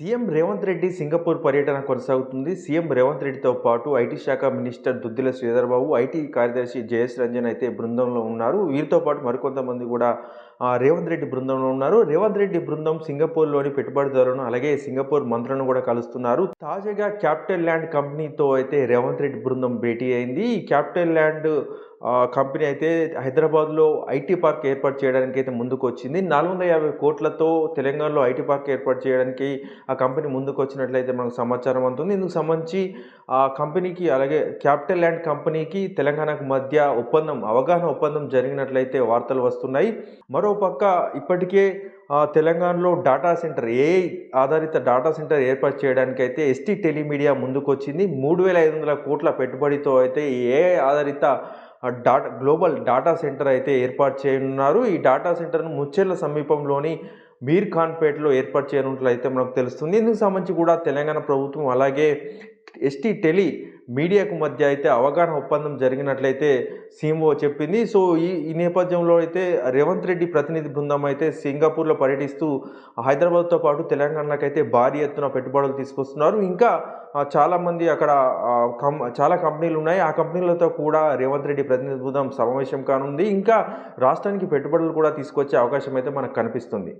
CM Revanth Reddy Singapore పర్యటన కొనసాగుతుంది. CM Revanth రెడ్డితో పాటు ఐటీ శాఖ మినిస్టర్ దుద్దిల శ్రీధర్బాబు ఐటీ కార్యదర్శి జయేష్ రంజన్ అయితే బృందంలో ఉన్నారు. వీరితో పాటు మరికొంతమంది కూడా రేవంత్ రెడ్డి బృందంలో ఉన్నారు. రేవంత్ రెడ్డి బృందం సింగపూర్లోని పెట్టుబడిదారులను అలాగే సింగపూర్ మంత్రులను కూడా కలుస్తున్నారు. తాజాగా క్యాపిటల్ ల్యాండ్ కంపెనీతో అయితే రేవంత్ రెడ్డి బృందం భేటీ అయింది. ఈ క్యాపిటల్ ల్యాండ్ కంపెనీ అయితే హైదరాబాద్లో ఐటీ పార్క్ ఏర్పాటు చేయడానికి అయితే ముందుకు వచ్చింది నాలుగు వందల యాభై కోట్లతో తెలంగాణలో ఐటీ పార్క్ ఏర్పాటు చేయడానికి ఆ కంపెనీ ముందుకు వచ్చినట్లయితే మనకు సమాచారం అందుతుంది. ఇందుకు సంబంధించి ఆ కంపెనీకి అలాగే క్యాపిటల్ ల్యాండ్ కంపెనీకి తెలంగాణకు మధ్య ఒప్పందం అవగాహన ఒప్పందం జరిగినట్లయితే వార్తలు వస్తున్నాయి. మరోపక్క ఇప్పటికే తెలంగాణలో డాటా సెంటర్ ఏ ఆధారిత డాటా సెంటర్ ఏర్పాటు చేయడానికి అయితే ఎస్టీ టెలిమీడియా ముందుకొచ్చింది. మూడు వేల ఐదు వందల కోట్ల పెట్టుబడితో అయితే ఏ ఆధారిత డాటా గ్లోబల్ డాటా సెంటర్ అయితే ఏర్పాటు చేయనున్నారు. ఈ డాటా సెంటర్ను ముచ్చెర్ల సమీపంలోని మీర్ ఖాన్పేటలో ఏర్పాటు చేయనున్నట్లయితే మనకు తెలుస్తుంది. ఇందుకు సంబంధించి కూడా తెలంగాణ ప్రభుత్వం అలాగే ఎస్టీ టెలి మీడియాకు మధ్య అయితే అవగాహన ఒప్పందం జరిగినట్లయితే సీఎంఓ చెప్పింది. సో ఈ ఈ నేపథ్యంలో అయితే రేవంత్ రెడ్డి ప్రతినిధి బృందం అయితే సింగపూర్లో పర్యటిస్తూ హైదరాబాద్తో పాటు తెలంగాణకైతే భారీ ఎత్తున పెట్టుబడులు తీసుకొస్తున్నారు. ఇంకా చాలామంది అక్కడ కం చాలా కంపెనీలు ఉన్నాయి. ఆ కంపెనీలతో కూడా రేవంత్ రెడ్డి ప్రతినిధి బృందం సమావేశం కానుంది. ఇంకా రాష్ట్రానికి పెట్టుబడులు కూడా తీసుకొచ్చే అవకాశం అయితే మనకు కనిపిస్తుంది.